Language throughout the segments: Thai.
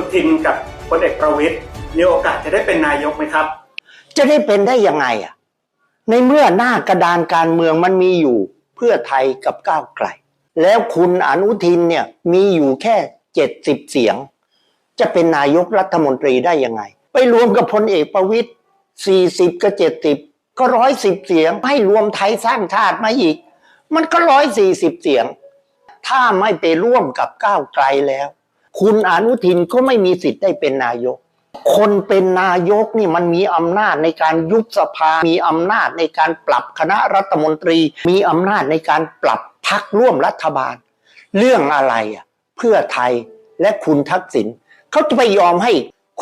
นุทินกับพลเอกประวิตยมีโอกาสจะได้เป็นนายกไหมครับ จะได้เป็นได้ยังไงอะ ในเมื่อหน้ากระดานการเมืองมันมีอยู่เพื่อไทยกับก้าวไกล แล้วคุณอนุทินเนี่ยมีอยู่แค่เจ็ดสิบเสียง จะเป็นนายกรัฐมนตรีได้ยังไง ไปรวมกับพลเอกประวิตยสี่สิบกับเจ็ดสิบก็ร้อยสิบเสียงให้รวมไทยสร้างชาติมาอีก มันก็ร้อยสี่สิบเสียง ถ้าไม่ไปร่วมกับก้าวไกลแล้ว คุณอนุทินก็ไม่มีสิทธิ์ได้เป็นนายก คนเป็นนายกนี่มันมีอำนาจในการยุบสภา มีอำนาจในการปรับคณะรัฐมนตรี มีอำนาจในการปรับพักร่วมรัฐบาล เรื่องอะไรอะเพื่อไทยและคุณทักษิณเขาจะไปยอมให้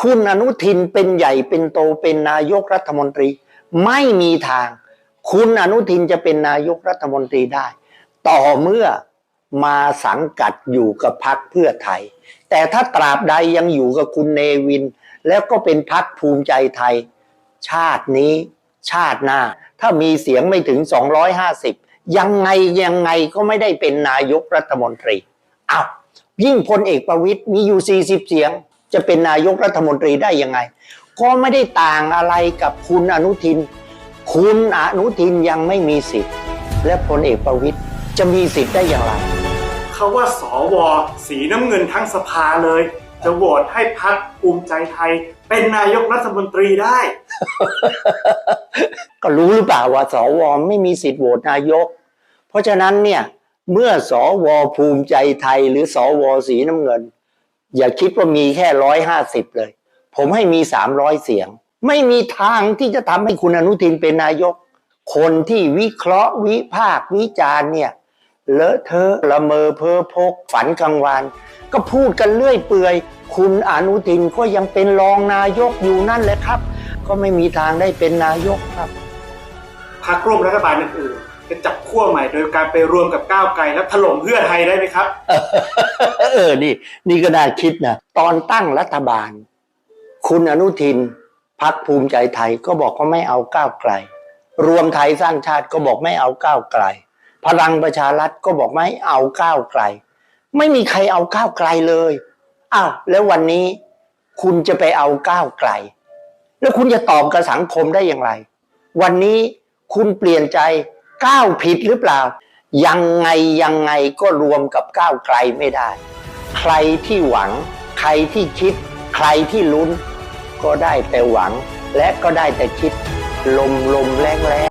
คุณอนุทินเป็นใหญ่เป็นโตเป็นนายกรัฐมนตรี ไม่มีทาง คุณอนุทินจะเป็นนายกรัฐมนตรีได้ ต่อเมื่อมาสังกัดอยู่กับพักเพื่อไทย แต่ถ้าตราบใดยังอยู่กับคุณเนวิน แล้วก็เป็นพักภูมิใจไทย ชาตินี้ชาติหน้า ถ้ามีเสียงไม่ถึง 250 ยังไงยังไงก็ไม่ได้เป็นนายกรัฐมนตรีอ้าวยิ่งพลเอกประวิตยมีอยู่ 40 เสียง จะเป็นนายกรัฐมนตรีได้ยังไง ก็ไม่ได้ต่างอะไรกับคุณอนุทิน คุณอนุทินยังไม่มีสิทธิ์ และพลเอกประวิตยจะมีสิทธิ์ได้อย่างไร เขาว่าสว สีน้ำเงินทั้งสภาเลย จะโหวตให้พักภูมิใจไทย เป็นนายกรัฐมนตรีได้ ก็รู้หรือเปล่าว่าสวไม่มีสิทธิ์โหวตนายก เพราะฉะนั้นเนี่ยเมื่อสวภูมิใจไทยหรือสวสีน้ำเงิน อย่าคิดว่ามีแค่ร้อยห้าสิบเลย ผมให้มีสามร้อยเสียง ไม่มีทางที่จะทำให้คุณอนุทินเป็นนายก คนที่วิเคราะห์วิพากษ์วิจารณ์เนี่ย เลอะเทอะละเมอเพ้อพก ฝันกลางวัน ก็พูดกันเรื่อยเปื่อย คุณอนุทินก็ยังเป็นรองนายกอยู่นั่นแหละครับ ก็ไม่มีทางได้เป็นนายกครับพักร่วมรัฐบาลอื่นๆจะจับขั้วใหม่โดยการไปรวมกับก้าวไกลและถล่มเพื่อไทยได้ไหมครับ เออ นี่ นี่ก็น่าคิดนะ ตอนตั้งรัฐบาล คุณอนุทินพักภูมิใจไทยก็บอกว่าไม่เอาก้าวไกล รวมไทยสร้างชาติก็บอกไม่เอาก้าวไกล พลังประชารัฐก็บอกไม่เอาก้าวไกล ไม่มีใครเอาก้าวไกลเลยอ้าวแล้ววันนี้คุณจะไปเอาก้าวไกล แล้วคุณจะตอบกับสังคมได้อย่างไร วันนี้คุณเปลี่ยนใจก้าวผิดหรือเปล่า ยังไงยังไงก็รวมกับก้าวไกลไม่ได้ ใครที่หวัง ใครที่คิด ใครที่ลุ้น ก็ได้แต่หวังและก็ได้แต่คิด ลมลมแรงแรง